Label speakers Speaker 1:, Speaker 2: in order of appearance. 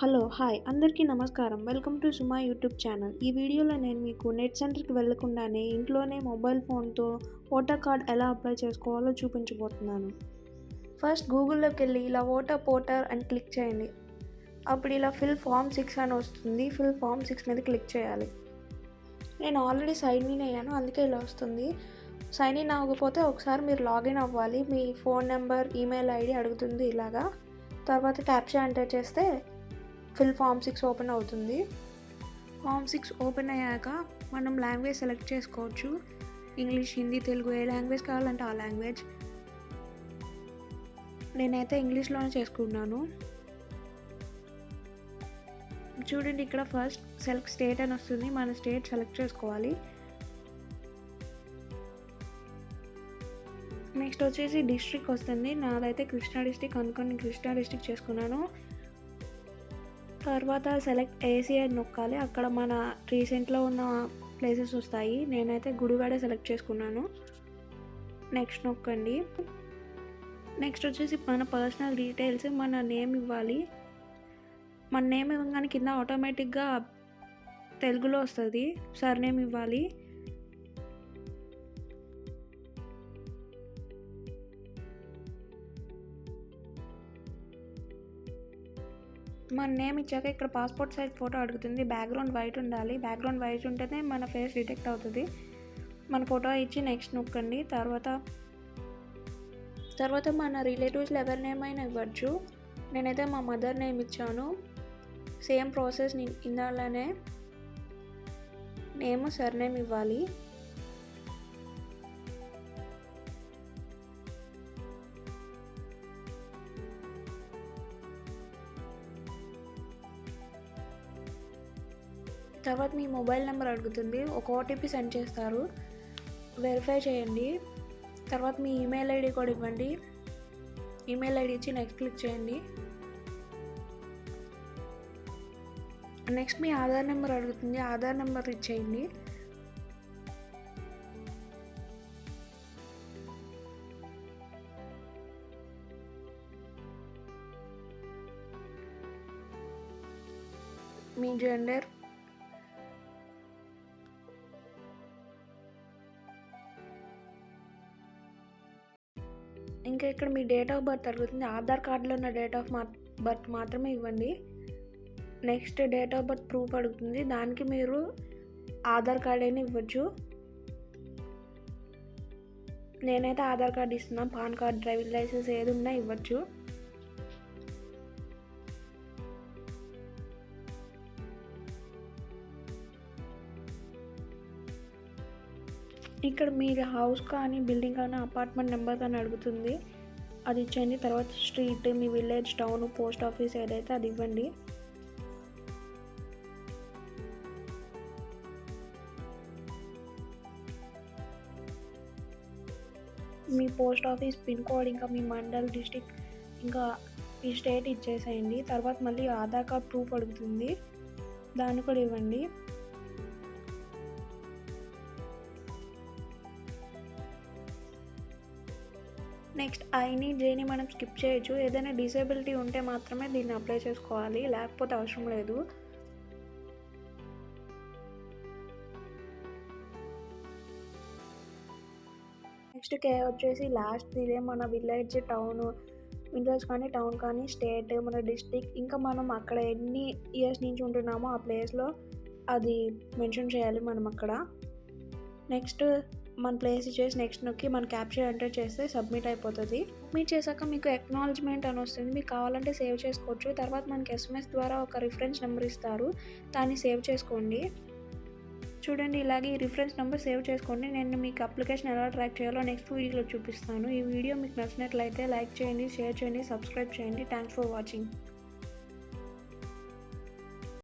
Speaker 1: Hello hi. అందరికీ నమస్కారం. Welcome to Suma YouTube channel. ఈ వీడియోలో నేను మీకు నెట్ సెంటర్కి వెళ్ళకుండానే ఇంట్లోనే మొబైల్ ఫోన్తో ఓటర్ కార్డ్ ఎలా అప్లై చేసుకోవాలో చూపించబోతున్నాను. ఫస్ట్ గూగుల్లోకి వెళ్ళి ఇలా ఓటర్ పోటర్ అని క్లిక్ చేయండి. అప్పుడు ఇలా ఫిల్ ఫామ్ సిక్స్ అని వస్తుంది. ఫిల్ ఫామ్ సిక్స్ మీద క్లిక్ చేయాలి. నేను ఆల్రెడీ సైన్ ఇన్ అయ్యాను. అందుకే ఇలా వస్తుంది. సైన్ ఇన్ అవ్వకపోతే ఒకసారి మీరు లాగిన్ అవ్వాలి. మీ ఫోన్ నెంబర్ ఈమెయిల్ ఐడి అడుగుతుంది ఇలాగా. తర్వాత క్యాప్చా ఎంటర్ చేస్తే ఫిల్ ఫామ్ సిక్స్ ఓపెన్ అవుతుంది. ఫామ్ సిక్స్ ఓపెన్ అయ్యాక మనం లాంగ్వేజ్ సెలెక్ట్ చేసుకోవచ్చు. ఇంగ్లీష్ హిందీ తెలుగు ఏ లాంగ్వేజ్ కావాలంటే ఆ లాంగ్వేజ్ నేనైతే ఇంగ్లీష్లోనే చేసుకున్నాను చూడండి ఇక్కడ ఫస్ట్ సెలెక్ట్ స్టేట్ అని వస్తుంది. మన స్టేట్ సెలెక్ట్ చేసుకోవాలి. నెక్స్ట్ వచ్చేసి డిస్ట్రిక్ట్ వస్తుంది. నాదైతే కృష్ణా డిస్ట్రిక్ట్ అనుకుని కృష్ణా డిస్ట్రిక్ట్ చేసుకున్నాను. తర్వాత సెలెక్ట్ ఏసీ అని నొక్కాలి. అక్కడ మన రీసెంట్లో ఉన్న ప్లేసెస్ వస్తాయి. నేనైతే గుడివాడ సెలెక్ట్ చేసుకున్నాను. నెక్స్ట్ నొక్కండి. నెక్స్ట్ వచ్చేసి మన పర్సనల్ డీటెయిల్స్ మన నేమ్ ఇవ్వాలి. మన నేమ్ ఇవ్వగానే కింద ఆటోమేటిక్గా తెలుగులో వస్తుంది. సర్ నేమ్ ఇవ్వాలి. మన నేమ్ ఇచ్చాక ఇక్కడ పాస్పోర్ట్ సైజ్ ఫోటో అడుగుతుంది. బ్యాక్గ్రౌండ్ వైట్ ఉండాలి. బ్యాక్గ్రౌండ్ వైట్ ఉంటేనే మన ఫేస్ డిటెక్ట్ అవుతుంది. మన ఫోటో ఇచ్చి నెక్స్ట్ నొక్కండి తర్వాత తర్వాత మన రిలేటివ్స్లో ఎవరి నేమ్ అయినా ఇవ్వచ్చు. నేనైతే మా మదర్ నేమ్ ఇచ్చాను. సేమ్ ప్రాసెస్ ఇందాలనే నేమ్ సర్నేమ్ ఇవ్వాలి. తర్వాత మీ మొబైల్ నెంబర్ అడుగుతుంది. ఒక ఓటీపీ సెండ్ చేస్తారు. వెరిఫై చేయండి. తర్వాత మీ ఈమెయిల్ ఐడి కూడా ఇవ్వండి. ఈమెయిల్ ఐడి ఇచ్చి నెక్స్ట్ క్లిక్ చేయండి. నెక్స్ట్ మీ ఆధార్ నెంబర్ అడుగుతుంది. ఆధార్ నెంబర్ ఇచ్చేయండి మీ జెండర్ ఇంకా ఇక్కడ మీ డేట్ ఆఫ్ బర్త్ అడుగుతుంది. ఆధార్ కార్డులో ఉన్న డేట్ ఆఫ్ బర్త్ మాత్రమే ఇవ్వండి. Next date of birth proof అడుగుతుంది. దానికి మీరు ఆధార్ కార్డ్ అయినా ఇవ్వచ్చు. నేనైతే ఆధార్ కార్డ్ ఇస్తున్నాను పాన్ కార్డ్ డ్రైవింగ్ లైసెన్స్ ఏది ఉన్నా ఇవ్వచ్చు. ఇక్కడ మీరు హౌస్ కానీ బిల్డింగ్ కానీ అపార్ట్మెంట్ నెంబర్ కానీ అడుగుతుంది. అది ఇచ్చేయండి. తర్వాత స్ట్రీట్ మీ విలేజ్ టౌన్ పోస్ట్ ఆఫీస్ ఏదైతే అది ఇవ్వండి. మీ పోస్ట్ ఆఫీస్ పిన్ కోడ్ ఇంకా మీ మండల్ డిస్టిక్ ఇంకా ఈ స్టేట్ ఇచ్చేసేయండి. తర్వాత మళ్ళీ ఆధార్ కార్డ్ ప్రూఫ్ అడుగుతుంది. దాన్ని కూడా ఇవ్వండి. నెక్స్ట్ ఐని జేని మనం స్కిప్ చేయొచ్చు. ఏదైనా డిసేబిలిటీ ఉంటే మాత్రమే దీన్ని అప్లై చేసుకోవాలి. లేకపోతే అవసరం లేదు. నెక్స్ట్ కే వచ్చేసి లాస్ట్ ఇదే మన విలేజ్ టౌన్ విలేజ్ కానీ టౌన్ కానీ స్టేట్ మన డిస్టిక్ ఇంకా మనం అక్కడ ఎన్ని ఇయర్స్ నుంచి ఉంటున్నామో ఆ ప్లేస్లో అది మెన్షన్ చేయాలి మనం అక్కడ. నెక్స్ట్ మన ప్లేస్ చేసి నెక్స్ట్ నొక్కి మన క్యాప్చర్ ఎంటర్ చేస్తే సబ్మిట్ అయిపోతుంది. సబ్మిట్ చేశాక మీకు ఎక్నాలజ్మెంట్ అని వస్తుంది. మీకు కావాలంటే సేవ్ చేసుకోవచ్చు. తర్వాత మనకి ఎస్ఎంఎస్ ద్వారా ఒక రిఫరెన్స్ నెంబర్ ఇస్తారు. దాన్ని సేవ్ చేసుకోండి. చూడండి ఇలాగే ఈ రిఫరెన్స్ నెంబర్ సేవ్ చేసుకోండి. నేను మీకు అప్లికేషన్ ఎలా ట్రాక్ చేయాలో నెక్స్ట్ వీడియోలో చూపిస్తాను. ఈ వీడియో మీకు నచ్చినట్లయితే లైక్ చేయండి షేర్ చేయండి సబ్స్క్రైబ్ చేయండి. Thanks for watching